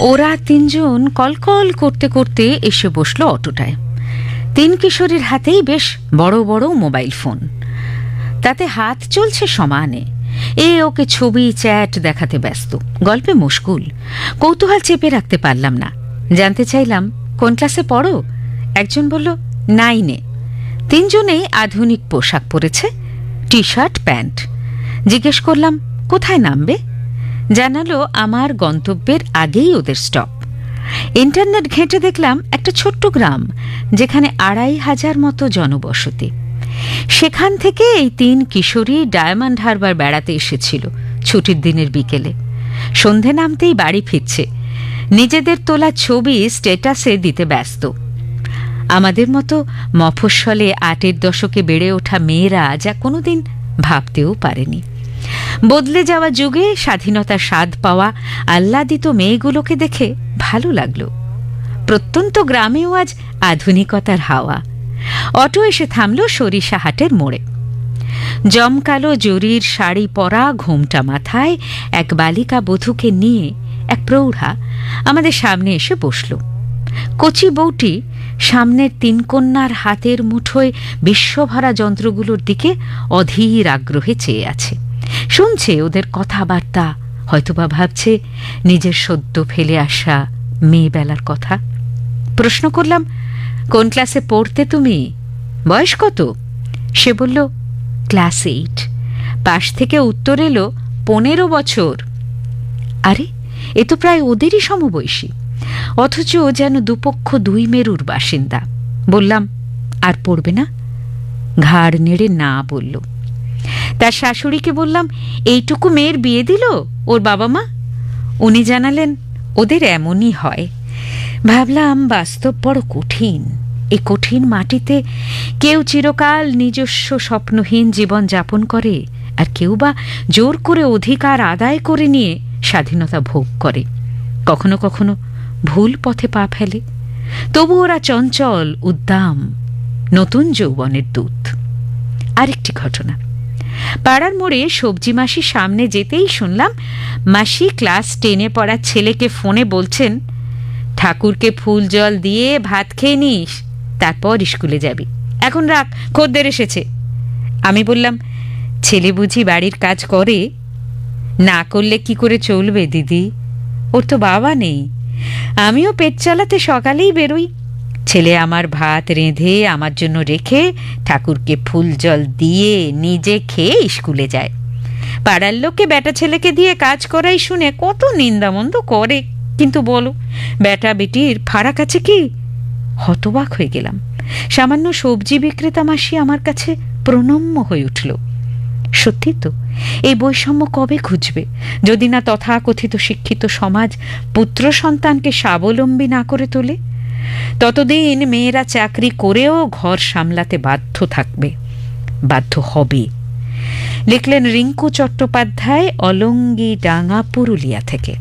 ওরা তিনজন কলকল করতে করতে এসে বসল অটোটায়। তিন কিশোরীর হাতেই বেশ বড় বড় মোবাইল ফোন। তাতে হাত চলছে সমানে। এ ওকে ছবি, চ্যাট দেখাতে ব্যস্ত। গল্পে মুশকুল। কৌতূহল চেপে রাখতে পারলাম না। জানতে চাইলাম, কোন ক্লাসে পড়ো? একজন বলল, নাইনে। তিনজনেই আধুনিক পোশাক পরেছে টি শার্ট প্যান্ট। জিজ্ঞেস করলাম, কোথায় নামবে? জানালো আমার গন্তব্যের আগেই ওদের স্টপ ইন্টারনেট ঘেঁটে দেখলাম একটা ছোট্ট গ্রাম, যেখানে আড়াই হাজার মতো জনবসতি। সেখান থেকে এই তিন কিশোরী ডায়মন্ড হারবার বেড়াতে এসেছিল ছুটির দিনের বিকেলে। সন্ধে নামতেই বাড়ি ফিরছে। নিজেদের তোলা ছবি স্টেটাসে দিতে ব্যস্ত। আমাদের মতো মফস্বলে আটের দশকে বেড়ে ওঠা মেয়েরা যা কোনোদিন ভাবতেও পারেনি। বদলে যাওয়া যুগে স্বাধীনতার স্বাদ পাওয়া আহ্লাদিত মেয়েগুলোকে দেখে ভালো লাগল। প্রত্যন্ত গ্রামেও আজ আধুনিকতার হাওয়া। অটো এসে থামল সরিষা হাটের মোড়ে। জমকালো জরির শাড়ি পরা ঘোমটা মাথায় এক বালিকা বধূকে নিয়ে এক প্রৌঢ়া আমাদের সামনে এসে বসল। কচি বউটি সামনের তিন কন্যার হাতের মুঠোয় বিশ্বভরা যন্ত্রগুলোর দিকে অধীর আগ্রহে চেয়ে আছে। শুনছে ওদের কথাবার্তা। হয়তোবা ভাবছে নিজের সদ্য ফেলে আসা মেয়েবেলার কথা। প্রশ্ন করলাম, কোন ক্লাসে পড়তে তুমি? বয়স কত? সে বলল, ক্লাস এইট। পাশ থেকে উত্তর এলো পনেরো বছর। আরে, এ তো প্রায় ওদেরই সমবয়সী। অথচ যেন দুপক্ষ দুই মেরুর বাসিন্দা। বললাম, আর পড়বে না? ঘাড় নেড়ে না বলল। তার শাশুড়িকে বললাম, এইটুকু মেয়ের বিয়ে দিল ওর বাবা মা? উনি জানালেন, ওদের এমনই হয়। ভাবলাম, বাস্তব বড় কঠিন। এই কঠিন মাটিতে কেউ চিরকাল নিজস্ব স্বপ্নহীন জীবন যাপন করে আর কেউ বা জোর করে অধিকার আদায় করে নিয়ে স্বাধীনতা ভোগ করে। কখনো কখনো ভুল পথে পা ফেলে। তবু ওরা চঞ্চল, উদ্দাম, নতুন যৌবনের দূত। আরেকটি ঘটনা। পাড়ার মোড়ে সবজি মাসি সামনে যেতেই শুনলাম, মাসি ক্লাস টেনে পড়া ছেলেকে ফোনে বলছেন, ঠাকুরকে ফুল জল দিয়ে ভাত খেয়ে নিস, তারপর স্কুলে যাবি। এখন রাখ, খদ্দের এসেছে। আমি বললাম, ছেলে বুঝি বাড়ির কাজ করে? না করলে কি করে চলবে দিদি? ওর তো বাবা নেই। আমিও পেট চালাতে সকালেই বেরোই। ছেলে আমার ভাত রেঁধে আমার জন্য রেখে ঠাকুরকে ফুল জল দিয়ে নিজে খেয়ে স্কুলে যায়। পাড়ার লোককে বেটা ছেলেকে দিয়ে কাজ করাই শুনে কত নিন্দামন্দ করে। কিন্তু বলো, বেটা বেটির ফারাক আছে কি? হতবাক হয়ে গেলাম। সামান্য সবজি বিক্রেতা মাসি আমার কাছে প্রণম্য হয়ে উঠল। সত্যি তো, এই বৈষম্য কবে খুঁজবে? যদি না তথাকথিত শিক্ষিত সমাজ পুত্র সন্তানকে স্বাবলম্বী না করে তোলে ততদিন মেয়েরা চাকরি করেও ঘর সামলাতে বাধ্য থাকবে, বাধ্য হবে। লিখলেন রিঙ্কু চট্টোপাধ্যায়, অলঙ্গি ডাঙা পুরুলিয়া থেকে।